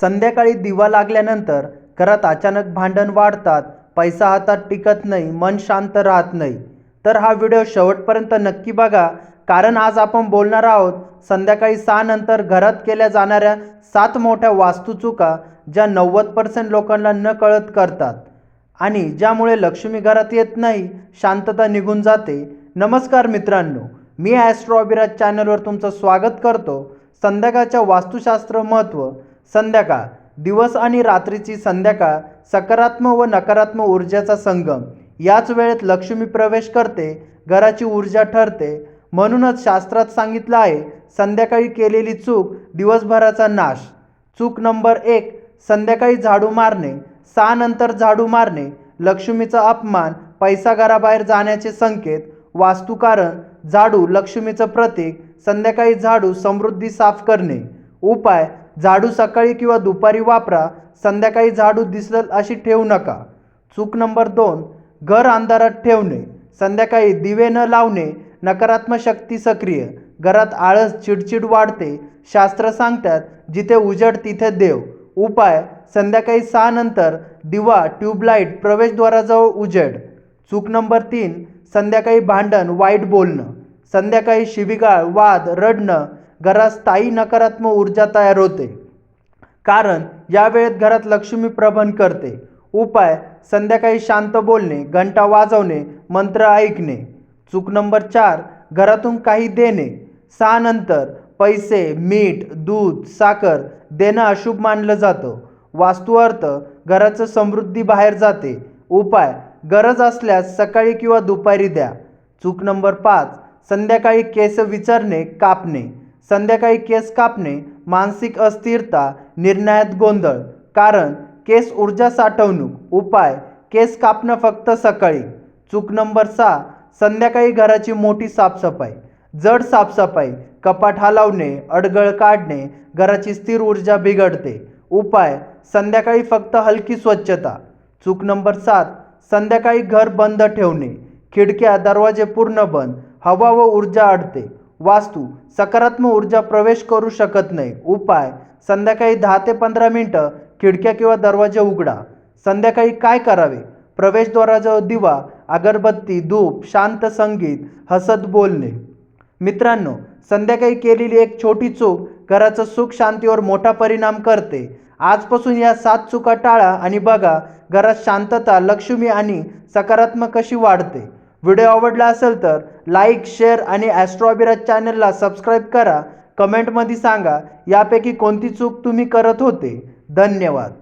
संध्याकाळी दिवा लागल्यानंतर घरात अचानक भांडण वाढतात पैसा हातात टिकत नाही मन शांत राहत नाही. तर हा व्हिडिओ शेवटपर्यंत नक्की बघा कारण आज आपण बोलणार आहोत संध्याकाळी सहानंतर घरात केल्या जाणाऱ्या सात मोठ्या वास्तुचुका ज्या नव्वद पर्सेंट लोकांना न कळत करतात आणि ज्यामुळे लक्ष्मी घरात येत नाही शांतता निघून जाते. नमस्कार मित्रांनो मी ॲस्ट्रॉबिराज चॅनलवर तुमचं स्वागत करतो. संध्याकाळच्या वास्तुशास्त्र महत्त्व संध्याकाळ. दिवस आणि रात्रीची संध्याकाळ सकारात्मक व नकारात्मक ऊर्जेचा संगम. याच वेळेत लक्ष्मी प्रवेश करते घराची ऊर्जा ठरते. म्हणूनच शास्त्रात सांगितलं आहे संध्याकाळी केलेली चूक दिवसभराचा नाश. चूक नंबर एक संध्याकाळी झाडू मारणे. सहा नंतर झाडू मारणे. लक्ष्मीचा अपमान पैसा घराबाहेर जाण्याचे संकेत वास्तुकारण झाडू लक्ष्मीचं प्रतीक संध्याकाळी झाडू समृद्धी साफ करणे. उपाय झाडू सकाळी किंवा दुपारी वापरा संध्याकाळी झाडू दिसलं अशी ठेवू नका. चूक नंबर दोन घर अंधारात ठेवणे. संध्याकाळी दिवे न लावणे नकारात्मक शक्ती सक्रिय. घरात आळस चिडचिड वाढते. शास्त्र सांगतात जिथे उजड तिथे देव. उपाय संध्याकाळी सहा नंतर दिवा ट्यूबलाईट प्रवेशद्वाराजवळ उजेड. चूक नंबर तीन संध्याकाळी भांडण वाईट बोलणं. संध्याकाळी शिबिगाळ वाद रडणं. घरात स्थायी नकारात्मक ऊर्जा तयार होते. कारण या वेळेत घरात लक्ष्मी प्रबंध करते. उपाय संध्याकाळी शांत बोलणे घंटा वाजवणे मंत्र ऐकणे. चूक नंबर चार घरातून काही देणे. सहा नंतर पैसे मीठ दूध साखर देणं अशुभ मानलं जातं. वास्तुअर्थ घराचं समृद्धी बाहेर जाते. उपाय गरज असल्यास सकाळी किंवा दुपारी द्या. चूक नंबर पाच संध्याकाळी केस विचारणे कापणे. संध्याकाळी केस कापणे मानसिक अस्थिरता निर्णयात गोंधळ. कारण केस ऊर्जा साठवणूक उपाय केस कापणं फक्त सकाळी. चूक नंबर सहा संध्याकाळी घराची मोठी साफसफाई. जड साफसफाई कपाट हलवणे अडगळ काढणे घराची स्थिर ऊर्जा बिघडते. उपाय संध्याकाळी फक्त हलकी स्वच्छता. चूक नंबर सात संध्याकाळी घर बंद ठेवणे. खिडक्या दरवाजे पूर्ण बंद. हवा व ऊर्जा अडते वास्तू सकारात्मक ऊर्जा प्रवेश करू शकत नाही. उपाय संध्याकाळी दहा ते पंधरा मिनटं खिडक्या किंवा दरवाजे उघडा. संध्याकाळी काय करावे? प्रवेशद्वाराजवळ दिवा अगरबत्ती धूप शांत संगीत हसत बोलणे. मित्रांनो संध्याकाळी केलेली एक छोटी चूक घराचं सुख शांतीवर मोठा परिणाम करते. आजपासून या सात चुका टाळा आणि बघा घरात शांतता लक्ष्मी आणि सकारात्मक कशी वाढते. व्हिडिओ आवडला असेल तर लाईक शेअर आणि ॲस्ट्रॉबिराज चॅनलला सबस्क्राईब करा. कमेंटमध्ये सांगा यापैकी कोणती चूक तुम्ही करत होते. धन्यवाद.